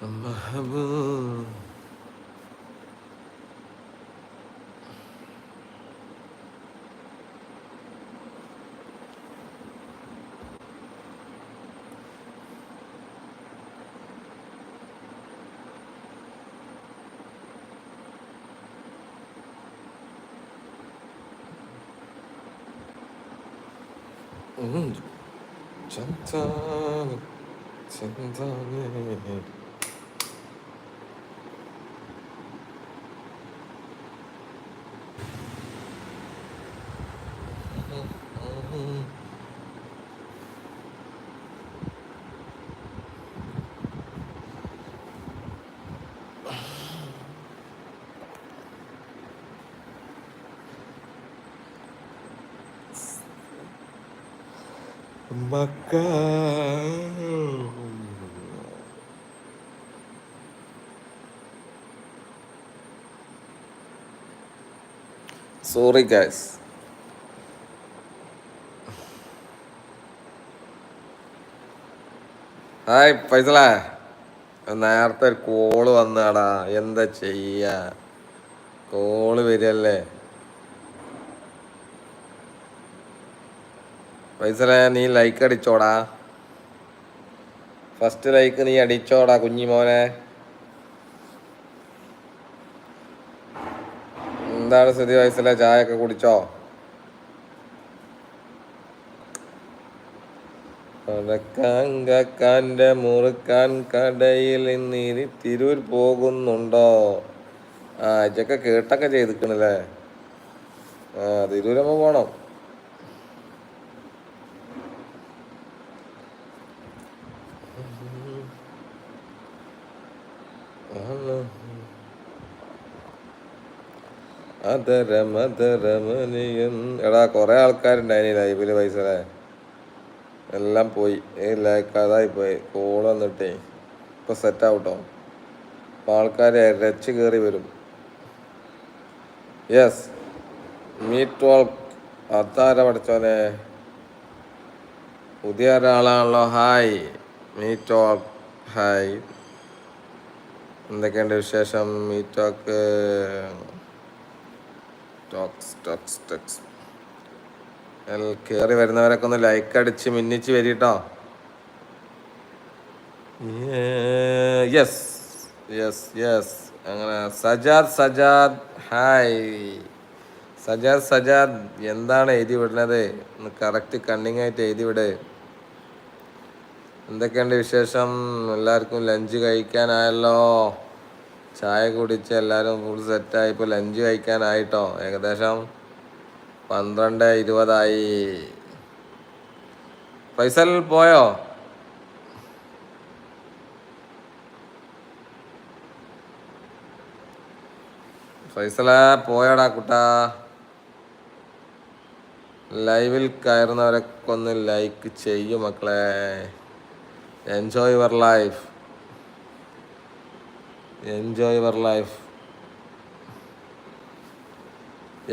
마음은 음, 잔탄, 잔탄해. മക്ക sorry guys hi പൈസല നേരത്തെ ഒരു കോൾ വന്നാടാ എന്താ ചെയ്യ? കോൾ വരികയല്ലേ? പൈസല നീ ലൈക്ക് അടിച്ചോടാ. ഫസ്റ്റ് ലൈക്ക് നീ അടിച്ചോടാ കുഞ്ഞിമോനെ എന്താണ് സ്ഥിതി വയസ്സിലെ? ചായ ഒക്കെ കുടിച്ചോ കടക്കാന്റെ മുറുക്കാൻ കടയിൽ നിന്നിരി തിരൂർ പോകുന്നുണ്ടോ? ആ ഇതൊക്കെ കേട്ടൊക്കെ ചെയ്തിക്കണല്ലേ? ആ തിരൂരമ്മ പോണം. അതരമതരമനിയൻ എടാ കുറെ ആൾക്കാരുണ്ടായിനി ലൈവിൽ പൈസ എല്ലാം പോയി. ലൈക്ക് അതായി പോയി. കോൾ വന്നിട്ടേ. ഇപ്പൊ സെറ്റ് ആവട്ടോ? അപ്പൊ ആൾക്കാർ രച്ച് കയറി വരും. യെസ് മീറ്റ് വാൾ അത്താര പഠിച്ചോനെ പുതിയ ഒരാളാണല്ലോ. ഹായ് മീറ്റ് ഹായ് എന്തൊക്കെയുണ്ട് വിശേഷം? മീറ്റ് ടോക്ക് സ്റ്റോക്സ് സ്റ്റോക്സ് എൽ കയറി വരുന്നവരൊക്കെ ഒന്ന് ലൈക്ക് അടിച്ച് മിന്നിച്ച് വരിട്ടോ യെസ് യെസ് യെസ് അങ്ങനെ സജാദ് സജാദ് ഹായ് സജാദ് സജാദ് എന്താണ് എഴുതി വിടുന്നത്? ഒന്ന് കറക്റ്റ് കണ്ണിങ് ആയിട്ട് എഴുതി വിട്. എന്തൊക്കെയുണ്ട് വിശേഷം? എല്ലാവർക്കും ലഞ്ച് കഴിക്കാനായല്ലോ. ചായ കുടിച്ച് എല്ലാവരും ഫുൾ സെറ്റായി ഇപ്പോൾ ലഞ്ച് കഴിക്കാനായിട്ടോ. ഏകദേശം പന്ത്രണ്ട് ഇരുപതായി. ഫൈസൽ പോയോ? ഫൈസല പോയടാ കുട്ടാ. ലൈവിൽ കയറുന്നവരൊക്കെ ഒന്ന് ലൈക്ക് ചെയ്യും മക്കളെ. Enjoy your life enjoy your life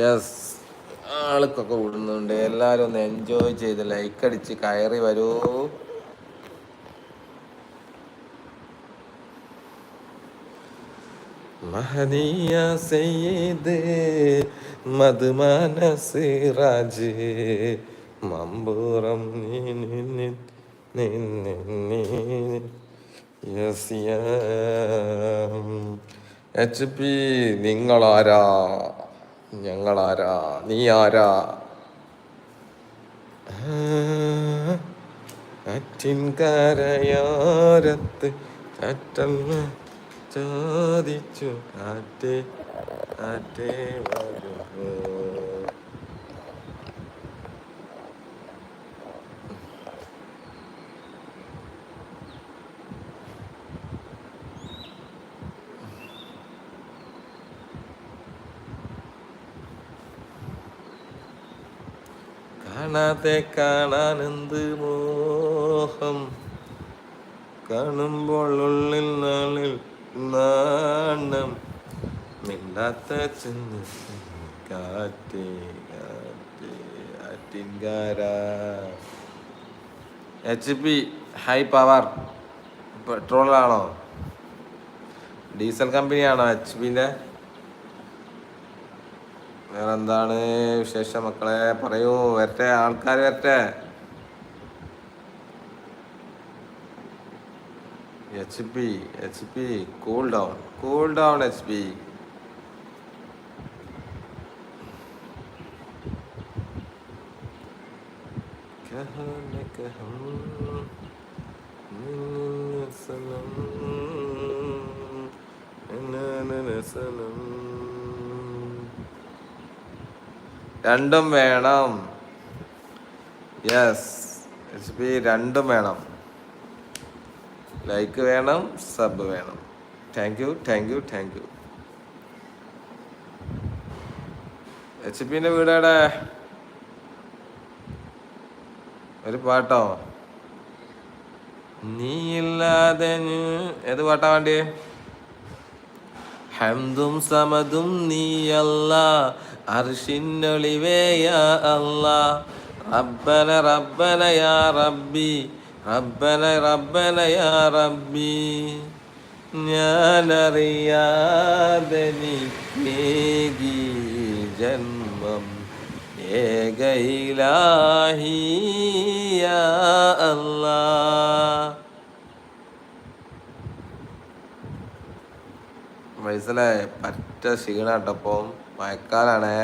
yes ആൾക്കൊക്കെ വിടുന്നുണ്ട് എല്ലാവരും ഒന്ന് എൻജോയ് ചെയ്ത് ലൈക്ക് അടിച്ച് കയറി വരൂ. മഹനീയ സെയ്ത് മധുമാന സിറാജ് മമ്പൂറം നീ നിന്നെ നിന്നെ നീ. യെസ് എച്ച് പി നിങ്ങളാരാ? ഞങ്ങളാരാ? നീ ആരാ അറ്റിൻകരയാരത്ത് ചറ്റല്ല ചോദിച്ചു. കാറ്റേ കാറ്റേ വരുമോ കാണാതെ കാണാൻ എന്ത് മോഹം? കാണുമ്പോൾ ഉള്ളിൽ നാളിൽ നാണം. മിണ്ടാത്ത ചെന്ന് കാറ്റേ കാറ്റേ ആറ്റിൻകാര. എച്ച് പി ഹൈ പവർ പെട്രോളാണോ ഡീസൽ കമ്പനിയാണോ എച്ച് പിന്റെ വേറെ എന്താണ് വിശേഷം മക്കളെ? പറയൂ വരട്ടെ ആൾക്കാർ വരട്ടെ. H P H P cool down cool down H P രണ്ടും വേണം. യെസ് എച്ച് പി രണ്ടും വേണം. ലൈക്ക് വേണം സബ് വേണം. Thank you thank you thank you H പിന്റെ വീടേടെ? ഒരു പാട്ടോ? നീ ഇല്ലാതെ ഏത് പാട്ടാ വേണ്ടി ഹംദും സമതും നീയല്ല അർഷിന്നൊളിവേയ അല്ലാ. റബ്ബന റബ്ബന യാ റബ്ബി. റബ്ബന റബ്ബന യാ റബ്ബി. ഞാനറിയാതെ നീക്കേകി ജന്മം ഏകയിലാഹി യാ അല്ലാ. മനസ്സിലായ പറ്റ ക്ഷീണാട്ടപ്പം മഴക്കാലാണേ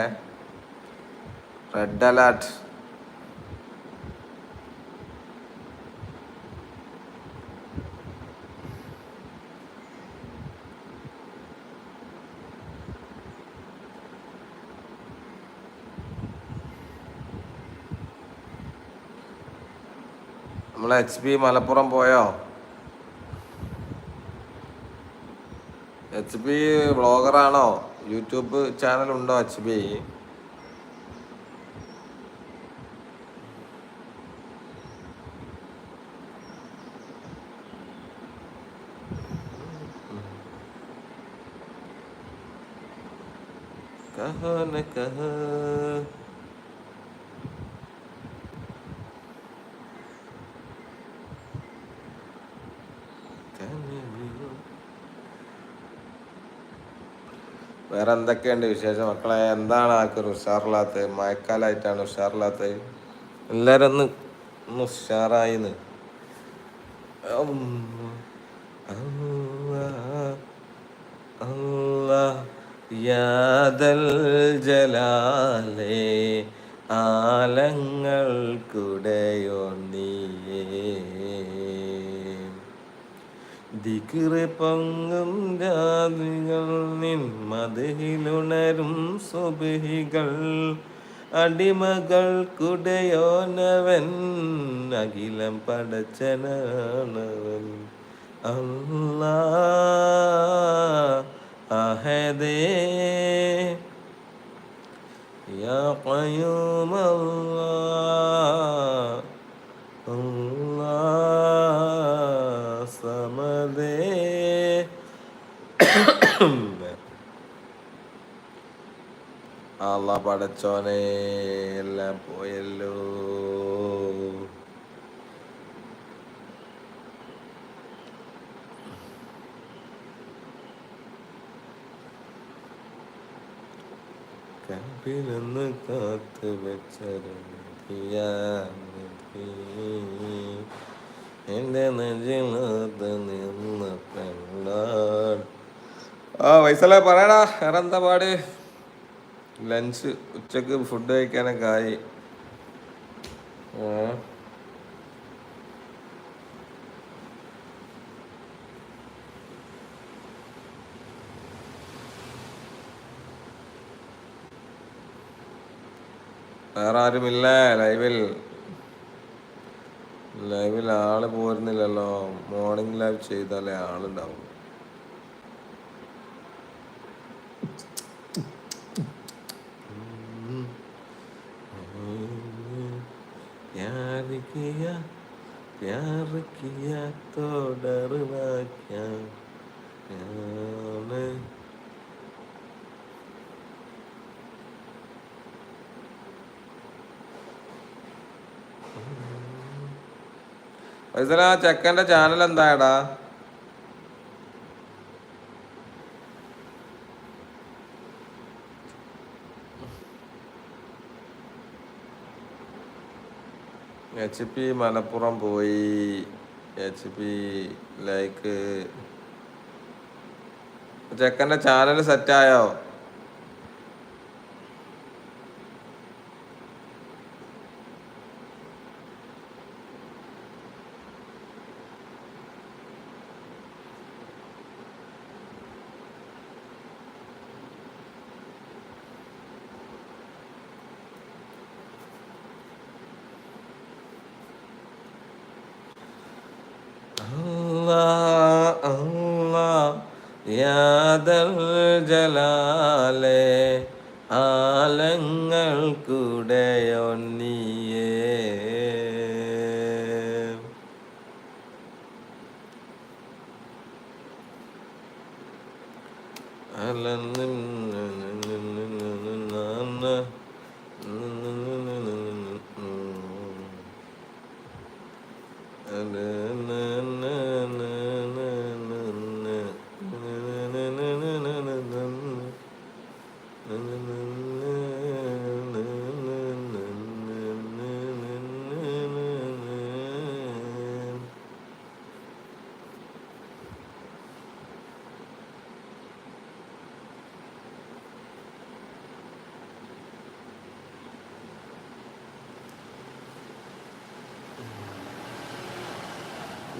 റെഡ് അലർട്ട് നമ്മളെ എച്ച് പി മലപ്പുറം പോയോ? എച്ച് പി ബ്ലോഗറാണോ യൂട്യൂബ് ചാനൽ ഉണ്ടോ പി കഹോ ന കഹോ വേറെ എന്തൊക്കെയുണ്ട് വിശേഷം? മക്കളെ എന്താണ് ആൾക്കൊരു ഉഷാറില്ലാത്തത് മഴക്കാലമായിട്ടാണ് ഉഷാറില്ലാത്തത് എല്ലാവരും ഒന്ന് ഒന്ന് ഉഷാറായിന്ന്. യാദൽ ജലാലേ ആലങ്ങൾക്കുടയോ നീയേ ദിക്റ് പൊങ്ങും രാതികൾ നിൻ മതിലുണരും അടിമകൾ അടിമകൾക്കുടയോനവൻ അഖിലം പടച്ചനാണവൻ. അല്ലാ അഹദേ. യാ ഖയ്യൂം സമതേ. അല്ല പടച്ചോനെ എല്ലാം പോയല്ലോ. കണ്ടിരുന്ന് കാത്തു വെച്ചൊരു ആ വൈസല പറയടാ വേറെ എന്താ പാട്? ലഞ്ച് ഉച്ചയ്ക്ക് ഫുഡ് കഴിക്കാനൊക്കെ ആയി. വേറെ ആരുമില്ല ലൈവിൽ. ലൈവിൽ ആള് പോരുന്നില്ലല്ലോ മോർണിംഗ് ലൈവ് ചെയ്താലേ ആളുണ്ടാവും प्यार किया प्यार किया तो डरना क्या വൈസല ചെക്കന്റെ ചാനൽ എന്തായടാ? എച്ച് പി മലപ്പുറം പോയി. എച്ച് പി ലൈക്ക് ചെക്കന്റെ ചാനൽ സെറ്റായോ യാദൽ ജലാലെ ആലങ്ങൾ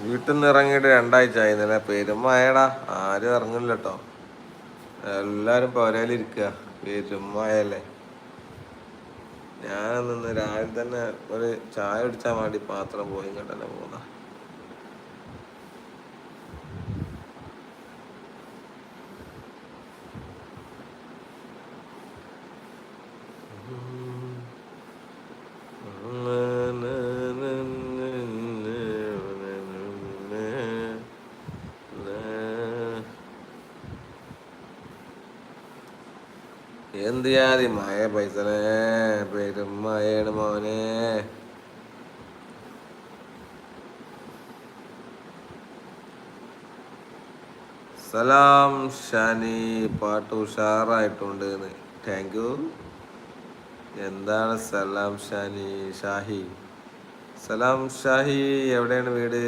വീട്ടിൽ നിന്ന് ഇറങ്ങിയിട്ട് രണ്ടാഴ്ച ആയി ഇന്നലെ പെരുമഴടാ ആരും ഇറങ്ങില്ല കേട്ടോ എല്ലാരും പുരയിലിരിക്കുക പെരുമയല്ലേ ഞാൻ നിന്ന് രാവിലെ തന്നെ ഒരു ചായ കുടിച്ചാൽ വേണ്ടി പാത്രം പോയി ഇങ്ങോട്ടല്ലേ പോന്ന. എന്ത് ജാതി മായ പൈസനെ പെരും മായാണ് മോനെ. സലാം ഷാനി പാട്ട് ഉഷാറായിട്ടുണ്ട് താങ്ക് യു എന്താണ് സലാം ഷാനി ഷാഹി? സലാം ഷാഹി എവിടെയാണ് വീട്?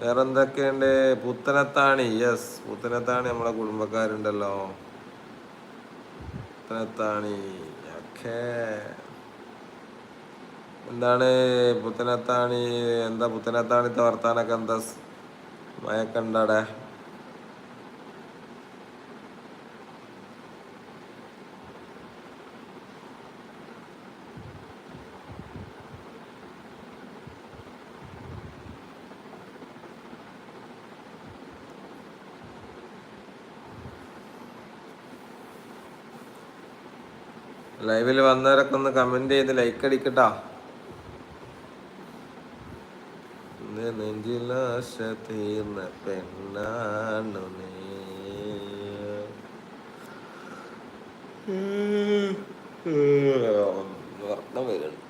വേറെന്തൊക്കെയുണ്ട്? പുത്തനത്താണി. യെസ് പുത്തനത്താണി നമ്മളെ കുടുംബക്കാരുണ്ടല്ലോ. പുത്തനത്താണി. എന്താണ് പുത്തനത്താണി? എന്താ പുത്തനത്താണിത്തെ വർത്താനൊക്കെ എന്താ മയക്കണ്ടടെ. ലൈവിൽ വന്നവരൊക്കെ ഒന്ന് കമന്റ് ചെയ്ത് ലൈക്ക് അടിക്കട്ടാ. നെഞ്ചിലാശ തീർന്ന പെണ്ണാണു നീ. വർണം വരുന്നു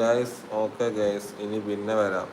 ഗൈസ് ഓക്കെ ഗൈസ് ഇനി പിന്നെ വരാം.